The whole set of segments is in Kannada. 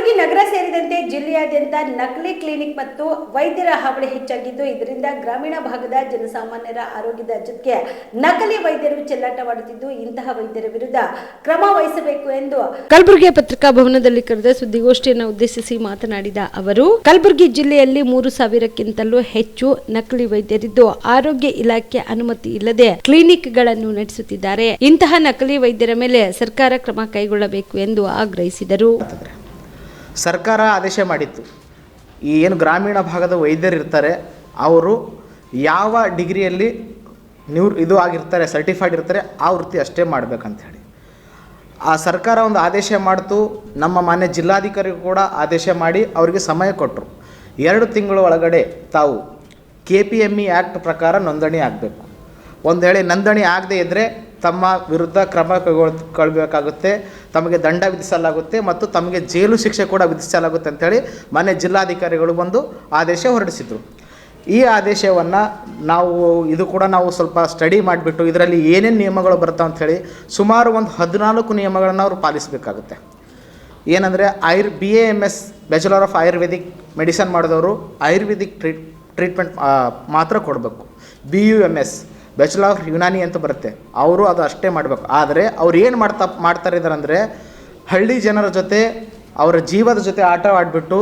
ಕಲಬುರಗಿ ನಗರ ಸೇರಿದಂತೆ ಜಿಲ್ಲೆಯಾದ್ಯಂತ ನಕಲಿ ಕ್ಲಿನಿಕ್ ಮತ್ತು ವೈದ್ಯರ ಹಾವಳಿ ಹೆಚ್ಚಾಗಿದ್ದು, ಇದರಿಂದ ಗ್ರಾಮೀಣ ಭಾಗದ ಜನಸಾಮಾನ್ಯರ ಆರೋಗ್ಯದ ಜೊತೆಗೆ ನಕಲಿ ವೈದ್ಯರು ಚೆಲ್ಲಾಟವಾಡುತ್ತಿದ್ದು ಇಂತಹ ವೈದ್ಯರ ವಿರುದ್ಧ ಕ್ರಮ ವಹಿಸಬೇಕು ಎಂದು ಕಲಬುರಗಿ ಪತ್ರಿಕಾ ಭವನದಲ್ಲಿ ಕರೆದ ಸುದ್ದಿಗೋಷ್ಠಿಯನ್ನು ಉದ್ದೇಶಿಸಿ ಮಾತನಾಡಿದ ಅವರು, ಕಲಬುರಗಿ ಜಿಲ್ಲೆಯಲ್ಲಿ ಮೂರು ಸಾವಿರಕ್ಕಿಂತಲೂ ಹೆಚ್ಚು ನಕಲಿ ವೈದ್ಯರಿದ್ದು, ಆರೋಗ್ಯ ಇಲಾಖೆ ಅನುಮತಿ ಇಲ್ಲದೆ ಕ್ಲಿನಿಕ್ಗಳನ್ನು ನಡೆಸುತ್ತಿದ್ದಾರೆ. ಇಂತಹ ನಕಲಿ ವೈದ್ಯರ ಮೇಲೆ ಸರ್ಕಾರ ಕ್ರಮ ಕೈಗೊಳ್ಳಬೇಕು ಎಂದು ಆಗ್ರಹಿಸಿದರು. ಸರ್ಕಾರ ಆದೇಶ ಮಾಡಿತ್ತು. ಈ ಏನು ಗ್ರಾಮೀಣ ಭಾಗದ ವೈದ್ಯರು ಇರ್ತಾರೆ, ಅವರು ಯಾವ ಡಿಗ್ರಿಯಲ್ಲಿ ನೀವು ಇದು ಆಗಿರ್ತಾರೆ, ಸರ್ಟಿಫೈಡ್ ಇರ್ತಾರೆ, ಆ ವೃತ್ತಿ ಅಷ್ಟೇ ಮಾಡ್ಬೇಕಂತ ಹೇಳಿ. ಆ ಸರ್ಕಾರ ಒಂದು ಆದೇಶ ಮಾಡ್ತು, ನಮ್ಮ ಮಾನ್ಯ ಜಿಲ್ಲಾಧಿಕಾರಿಗೂ ಕೂಡ ಆದೇಶ ಮಾಡಿ ಅವರಿಗೆ ಸಮಯ ಕೊಟ್ಟರು ಎರಡು ತಿಂಗಳ ಒಳಗಡೆ ತಾವು K P M E act ಪ್ರಕಾರ ನೋಂದಣಿ ಆಗಬೇಕು. ಒಂದು ವೇಳೆ ನೋಂದಣಿ ಆಗದೇ ಇದ್ದರೆ ತಮ್ಮ ವಿರುದ್ಧ ಕ್ರಮ ಕೈಗೊಳ್ ಕೊಳ್ಬೇಕಾಗುತ್ತೆ ತಮಗೆ ದಂಡ ವಿಧಿಸಲಾಗುತ್ತೆ ಮತ್ತು ತಮಗೆ ಜೈಲು ಶಿಕ್ಷೆ ಕೂಡ ವಿಧಿಸಲಾಗುತ್ತೆ ಅಂತೇಳಿ ಮಾನ್ಯ ಜಿಲ್ಲಾಧಿಕಾರಿಗಳು ಬಂದು ಆದೇಶ ಹೊರಡಿಸಿದರು. ಈ ಆದೇಶವನ್ನು ನಾವು, ಇದು ಕೂಡ ನಾವು ಸ್ವಲ್ಪ ಸ್ಟಡಿ ಮಾಡಿಬಿಟ್ಟು ಇದರಲ್ಲಿ ಏನೇನು ನಿಯಮಗಳು ಬರ್ತಾವೆ ಅಂಥೇಳಿ ಸುಮಾರು ಒಂದು ಹದಿನಾಲ್ಕು ನಿಯಮಗಳನ್ನು ಅವರು ಪಾಲಿಸಬೇಕಾಗುತ್ತೆ. ಏನಂದರೆ ಆಯುರ್ B A M S bachelor of ayurvedic medicine ಮಾಡಿದವರು ಆಯುರ್ವೇದಿಕ್ ಟ್ರೀಟ್ ಟ್ರೀಟ್ಮೆಂಟ್ ಮಾತ್ರ ಕೊಡಬೇಕು. B U M S bachelor of Unani ಅಂತ ಬರುತ್ತೆ. ಅವರು ಅದು ಅಷ್ಟೇ ಮಾಡಬೇಕು. ಆದರೆ ಅವ್ರು ಏನು ಮಾಡ್ತಾ ಮಾಡ್ತಾ ಇದ್ದಾರೆ ಅಂದರೆ ಹಳ್ಳಿ ಜನರ ಜೊತೆ, ಅವರ ಜೀವದ ಜೊತೆ ಆಟವಾಡಿಬಿಟ್ಟು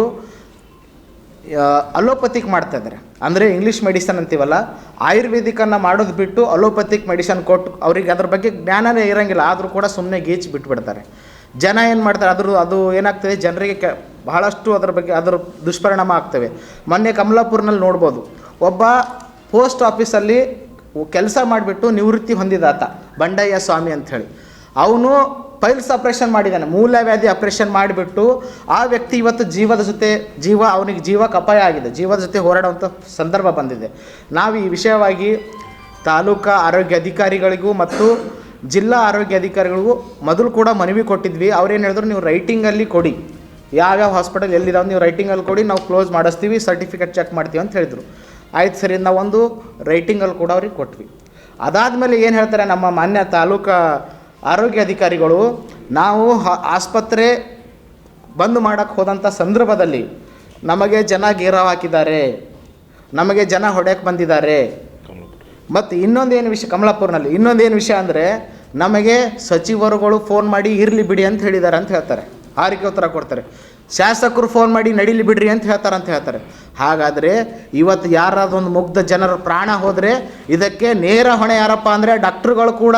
ಅಲೋಪತಿಕ್ ಮಾಡ್ತಾ ಇದ್ದಾರೆ ಅಂದರೆ ಇಂಗ್ಲೀಷ್ ಮೆಡಿಸನ್ ಅಂತೀವಲ್ಲ, ಆಯುರ್ವೇದಿಕನ್ನು ಮಾಡೋದು ಬಿಟ್ಟು ಅಲೋಪತಿಕ್ ಮೆಡಿಸನ್ ಕೊಟ್ಟು ಅವ್ರಿಗೆ ಅದ್ರ ಬಗ್ಗೆ ಜ್ಞಾನನೇ ಇರೋಂಗಿಲ್ಲ. ಆದರೂ ಕೂಡ ಸುಮ್ಮನೆ ಗೀಚಿ ಬಿಟ್ಬಿಡ್ತಾರೆ. ಜನ ಏನು ಮಾಡ್ತಾರೆ ಅದ್ರ ಅದು ಏನಾಗ್ತದೆ, ಜನರಿಗೆ ಕೆ, ಬಹಳಷ್ಟು ಅದರ ಬಗ್ಗೆ, ಅದರ ದುಷ್ಪರಿಣಾಮ ಆಗ್ತವೆ. ಮೊನ್ನೆ ಕಮಲಾಪುರ್ನಲ್ಲಿ ನೋಡ್ಬೋದು. ಒಬ್ಬ ಪೋಸ್ಟ್ ಆಫೀಸಲ್ಲಿ ಕೆಲಸ ಮಾಡಿಬಿಟ್ಟು ನಿವೃತ್ತಿ ಹೊಂದಿದಾತ ಬಂಡಯ್ಯ ಸ್ವಾಮಿ ಅಂಥೇಳಿ. ಅವನು ಪೈಲ್ಸ್ ಆಪ್ರೇಷನ್ ಮಾಡಿದ್ದಾನೆ ಮೂಲವ್ಯಾಧಿ ಆಪ್ರೇಷನ್ ಮಾಡಿಬಿಟ್ಟು ಆ ವ್ಯಕ್ತಿ ಇವತ್ತು ಜೀವದ ಜೊತೆ, ಜೀವ ಅವನಿಗೆ ಜೀವಕ್ಕೆ ಅಪಾಯ ಆಗಿದೆ, ಜೀವದ ಜೊತೆ ಹೋರಾಡುವಂಥ ಸಂದರ್ಭ ಬಂದಿದೆ. ನಾವು ಈ ವಿಷಯವಾಗಿ ತಾಲೂಕಾ ಆರೋಗ್ಯ ಅಧಿಕಾರಿಗಳಿಗೂ ಮತ್ತು ಜಿಲ್ಲಾ ಆರೋಗ್ಯ ಅಧಿಕಾರಿಗಳಿಗೂ ಮೊದಲು ಕೂಡ ಮನವಿ ಕೊಟ್ಟಿದ್ವಿ. ಅವ್ರೇನು ಹೇಳಿದ್ರು, ನೀವು ರೈಟಿಂಗಲ್ಲಿ ಕೊಡಿ. ಯಾವ್ಯಾವ ಹಾಸ್ಪಿಟಲ್ ಎಲ್ಲಿದಾವೆ ನೀವು ರೈಟಿಂಗಲ್ಲಿ ಕೊಡಿ, ನಾವು ಕ್ಲೋಸ್ ಮಾಡಿಸ್ತೀವಿ, ಸರ್ಟಿಫಿಕೇಟ್ ಚೆಕ್ ಮಾಡ್ತೀವಿ ಅಂತ ಹೇಳಿದರು. ಆಯ್ತು ಸರಿ ನಾವು ಒಂದು ರೈಟಿಂಗಲ್ಲಿ ಕೂಡ ಅವ್ರಿಗೆ ಕೊಟ್ವಿ. ಅದಾದಮೇಲೆ ಏನು ಹೇಳ್ತಾರೆ ನಮ್ಮ ಮಾನ್ಯ ತಾಲೂಕಾ ಆರೋಗ್ಯ ಅಧಿಕಾರಿಗಳು, ನಾವು ಆಸ್ಪತ್ರೆ ಬಂದ್ ಮಾಡೋಕ್ಕೆ ಹೋದಂಥ ಸಂದರ್ಭದಲ್ಲಿ ನಮಗೆ ಜನ ಗೇರಾವ್ ಹಾಕಿದ್ದಾರೆ, ನಮಗೆ ಜನ ಹೊಡೆಯಕ್ಕೆ ಬಂದಿದ್ದಾರೆ. ಮತ್ತು ಇನ್ನೊಂದೇನು ವಿಷಯ ಕಮಲಾಪುರ್ನಲ್ಲಿ ಇನ್ನೊಂದೇನು ವಿಷಯ ಅಂದರೆ ನಮಗೆ ಸಚಿವರುಗಳು ಫೋನ್ ಮಾಡಿ ಇರಲಿ ಬಿಡಿ ಅಂತ ಹೇಳಿದ್ದಾರೆ ಅಂತ ಹೇಳ್ತಾರೆ. ಆರಿಕೆ ಉತ್ತರ ಕೊಡ್ತಾರೆ? ಶಾಸಕರು ಫೋನ್ ಮಾಡಿ ನಡೀಲಿ ಬಿಡ್ರಿ ಅಂತ ಹೇಳ್ತಾರೆ ಅಂತ ಹೇಳ್ತಾರೆ. ಹಾಗಾದರೆ ಇವತ್ತು ಯಾರಾದೊಂದು ಮುಗ್ಧ ಜನರ ಪ್ರಾಣ ಹೋದರೆ ಇದಕ್ಕೆ ನೇರ ಹೊಣೆ ಯಾರಪ್ಪ ಅಂದರೆ ಡಾಕ್ಟ್ರುಗಳು ಕೂಡ.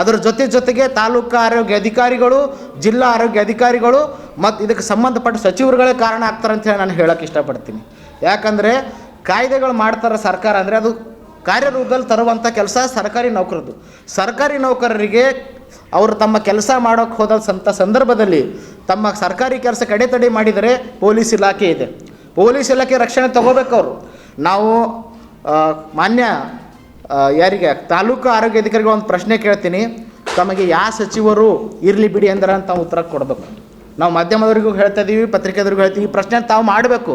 ಅದರ ಜೊತೆ ಜೊತೆಗೆ ತಾಲೂಕು ಆರೋಗ್ಯ ಅಧಿಕಾರಿಗಳು, ಜಿಲ್ಲಾ ಆರೋಗ್ಯ ಅಧಿಕಾರಿಗಳು ಮತ್ತು ಇದಕ್ಕೆ ಸಂಬಂಧಪಟ್ಟ ಸಚಿವರುಗಳೇ ಕಾರಣ ಆಗ್ತಾರೆ ಅಂತ ಹೇಳಿ ನಾನು ಹೇಳೋಕ್ಕೆ ಇಷ್ಟಪಡ್ತೀನಿ. ಯಾಕಂದರೆ ಕಾಯ್ದೆಗಳು ಮಾಡ್ತಾರೆ ಸರ್ಕಾರ ಅಂದರೆ ಅದು ಕಾರ್ಯರೂಪದಲ್ಲಿ ತರುವಂಥ ಕೆಲಸ ಸರ್ಕಾರಿ ನೌಕರದ್ದು ಸರ್ಕಾರಿ ನೌಕರರಿಗೆ ಅವರು ತಮ್ಮ ಕೆಲಸ ಮಾಡೋಕ್ಕೆ ಹೋದ ಸಂತ ಸಂದರ್ಭದಲ್ಲಿ ತಮ್ಮ ಸರ್ಕಾರಿ ಕೆಲಸ ಕಡೆತಡೆ ಮಾಡಿದರೆ ಪೊಲೀಸ್ ಇಲಾಖೆ ಇದೆ. ಪೊಲೀಸ್ ಇಲಾಖೆ ರಕ್ಷಣೆ ತಗೋಬೇಕು ಅವರು. ನಾವು ಮಾನ್ಯ ಯಾರಿಗೆ, ತಾಲೂಕು ಆರೋಗ್ಯ ಅಧಿಕಾರಿಗಳು ಒಂದು ಪ್ರಶ್ನೆ ಕೇಳ್ತೀನಿ. ತಮಗೆ ಯಾವ ಸಚಿವರು ಇರಲಿ ಬಿಡಿ ಅಂದ್ರೆ ಅಂತ ಉತ್ತರ ಕೊಡಬೇಕು. ನಾವು ಮಾಧ್ಯಮದವ್ರಿಗೂ ಹೇಳ್ತಾ ಇದ್ದೀವಿ ಪತ್ರಿಕೆದವ್ರಿಗೂ ಹೇಳ್ತೀವಿ, ಈ ಪ್ರಶ್ನೆ ತಾವು ಮಾಡಬೇಕು.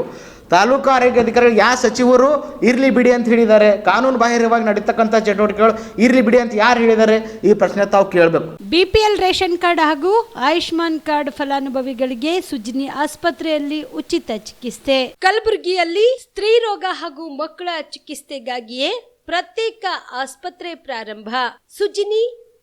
ತಾಲೂಕು ಆರೋಗ್ಯ ಅಧಿಕಾರಿಗಳು ಯಾವ ಸಚಿವರು ಇರಲಿ ಬಿಡಿ ಅಂತ ಹೇಳಿದ್ದಾರೆ. ಕಾನೂನು ಬಾಹಿರವಾಗಿ ನಡೀತಕ್ಕಂಥ ಚಟುವಟಿಕೆಗಳು ಇರಲಿ ಬಿಡಿ ಅಂತ ಯಾರು ಹೇಳಿದ್ದಾರೆ? ಈ ಪ್ರಶ್ನೆ ತಾವು ಕೇಳಬೇಕು. ಬಿಪಿಎಲ್ ರೇಷನ್ ಕಾರ್ಡ್ ಹಾಗೂ ಆಯುಷ್ಮಾನ್ ಕಾರ್ಡ್ ಫಲಾನುಭವಿಗಳಿಗೆ ಸುಜಿನಿ ಆಸ್ಪತ್ರೆಯಲ್ಲಿ ಉಚಿತ ಚಿಕಿತ್ಸೆ. ಕಲಬುರಗಿಯಲ್ಲಿ ಸ್ತ್ರೀ ರೋಗ ಹಾಗೂ ಮಕ್ಕಳ ಚಿಕಿತ್ಸೆಗಾಗಿಯೇ ಪ್ರತ್ಯೇಕ ಆಸ್ಪತ್ರೆ ಪ್ರಾರಂಭ. ಸುಜಿನಿ